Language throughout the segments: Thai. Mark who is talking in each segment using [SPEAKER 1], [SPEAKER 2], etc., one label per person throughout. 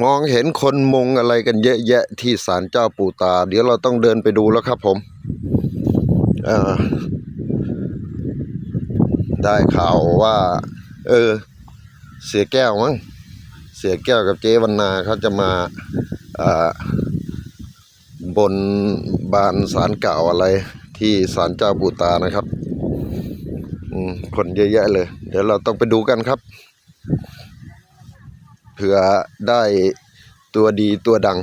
[SPEAKER 1] มองเห็นคนมงอะไรกันเยอะแยะที่ศาลเจ้าปู่ตา เดี๋ยวเราต้องเดินไปดูแล้วครับผมได้ข่าวว่า เออ เสียแก้วมั้งเสียแก้วกับเจวันนาเขาจะมาบนบานศาลเก่าอะไร ที่ศาลเจ้าปู่ตานะครับคนเยอะแยะเลย เดี๋ยวเราต้องไปดูกันครับ ผื่อได้ตัวดีตัวดัง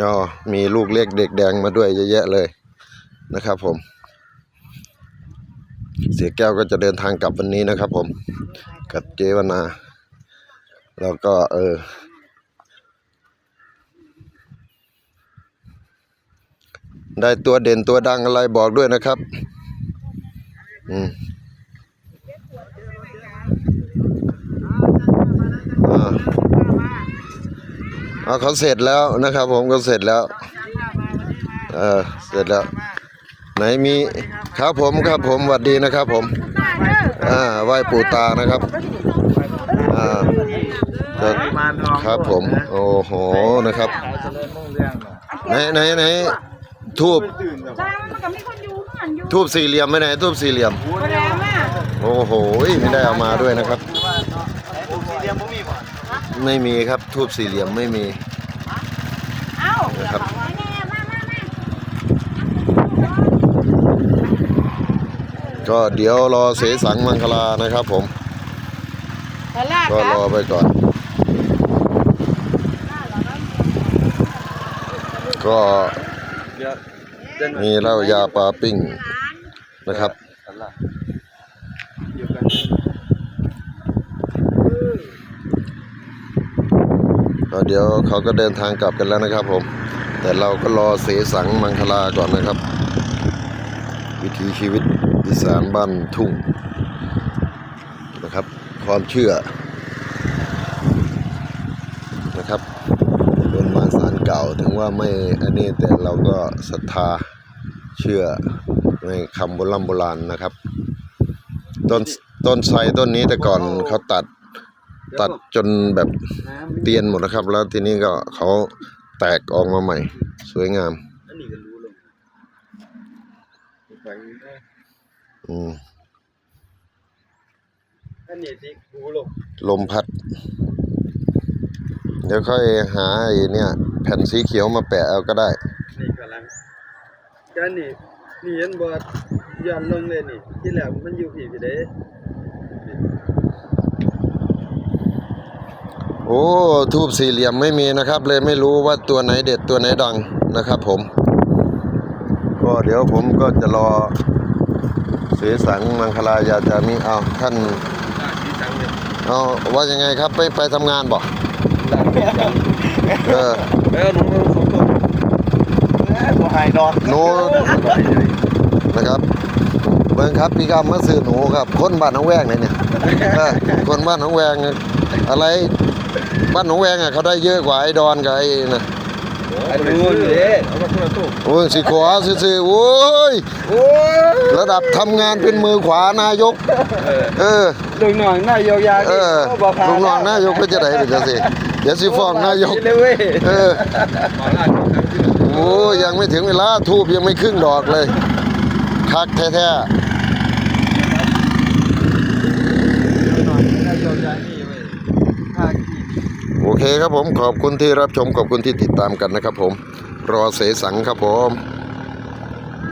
[SPEAKER 1] ก็มีลูกเล็กเด็กแดงมาด้วยเยอะแยะเลยนะครับผม เสียแก้วก็จะเดินทางกลับวันนี้นะครับผม กับเจวนา แล้วก็เออได้ตัวเด่นตัวดังอะไรบอกด้วยนะครับ อืมอ่าเอาเขาเสร็จแล้วนะครับ ผมก็เสร็จแล้ว เออเสร็จแล้ว ไหนมีครับผมครับผมสวัสดีนะครับ ผม อ่าไหว้ปู่ตานะครับอ่าครับผม โอ้โหนะครับไหนไหนไหน ทูบ
[SPEAKER 2] จ้างมันก็มีคนอยู่ข้างหลังอยู่
[SPEAKER 1] ทูบสี่เหลี่ยมไหมไหนทูบสี่เหลี่ยม
[SPEAKER 2] บ่แล้วอะ
[SPEAKER 1] โอ้โหไม่ได้เอามาด้วยนะครับไม่มีครับทูบสี่เหลี่ยมไม่มี
[SPEAKER 2] เอ้า
[SPEAKER 1] นะครับ
[SPEAKER 2] แน่มามามา
[SPEAKER 1] ก็เดี๋ยวรอเสสังมังคลานะครับ ผม
[SPEAKER 2] ตอนแรก
[SPEAKER 1] ก็
[SPEAKER 2] ค
[SPEAKER 1] ร
[SPEAKER 2] รั
[SPEAKER 1] อบไปก่อน ก็ มีเหล้ายาปลาปิ้งนะครับก็เดี๋ยวเขาก็เดินทางกลับกันแล้วนะครับผม แต่เราก็รอเสสังมังคลาก่อนนะครับ วิถีชีวิตอีสานบ้านทุ่งนะครับ ความเชื่อนะครับ เก่าถึงว่าไม่อันนี้แต่เราก็ศรัทธาเชื่อในคำโบราณโบราณนะครับ ต้นต้นไทรต้นนี้แต่ก่อนเขาตัดตัดจนแบบเตียนหมดนะครับ แล้วทีนี้ก็เขาแตกออกมาใหม่ สวยงาม
[SPEAKER 3] อันนี้ก็รู้เลยฝังนะ
[SPEAKER 1] อืม
[SPEAKER 3] อันนี้สิรู้หรอก
[SPEAKER 1] ลมพัด เดี๋ยวค่อยหาไอ้เนี่ย แผ่นสีเขียวมาแปะเอาก็ได้
[SPEAKER 3] นี่กำลังการนี่นี่เห็นบ่ย้อนลงเลยนี่ ที่แรกมันอยู่ผีพี่เด้
[SPEAKER 1] โอ้ทูบสี่เหลี่ยมไม่มีนะครับ เลยไม่รู้ว่าตัวไหนเด็ดตัวไหนดังนะครับ ผม ก็เดี๋ยวผมก็จะรอเสสังมังคลายาจามิเอาท่าน
[SPEAKER 3] ที่สังเนี่ย
[SPEAKER 1] เอาว่ายังไงครับไปไปทำงานบ่ เออ
[SPEAKER 3] เออหนูมันสมบูรณ์เอ้บ่หายดอก
[SPEAKER 1] หนู นะครับเบิ่งครับพี่กำมาซื้อหนูครับ คนบ้านหนองแวงเนี่ยเนี่ยเออคนบ้านหนองแวง อะไรบ้านหนองแวงอะเขาได้เยอะกว่าไอ้ดอนกับไอ้นะ
[SPEAKER 3] อันนู้นเด้เอามาคนละตู้
[SPEAKER 1] โอ้ยสิขวาซื่อๆโอ้ย
[SPEAKER 3] โอ้ย
[SPEAKER 1] ระดับทำงานเป็นมือขวานายก เออ
[SPEAKER 3] ลูกน้องนายกยา
[SPEAKER 1] เออลุงรองนายกก็จะได้เป็นจังสิเดี๋ยวสิฟ้องนายก
[SPEAKER 3] เลยเว้ย
[SPEAKER 1] เออโอ้ยยังไม่ถึงเวลาทูบยังไม่ครึ่งดอกเลยคักแท้
[SPEAKER 3] นายกยานี่เว้ยค่าขี้
[SPEAKER 1] ๆ โอ เคครับผมขอบคุณที่รับชมขอบคุณที่ติดตามกันนะครับผม รอเสสังครับผม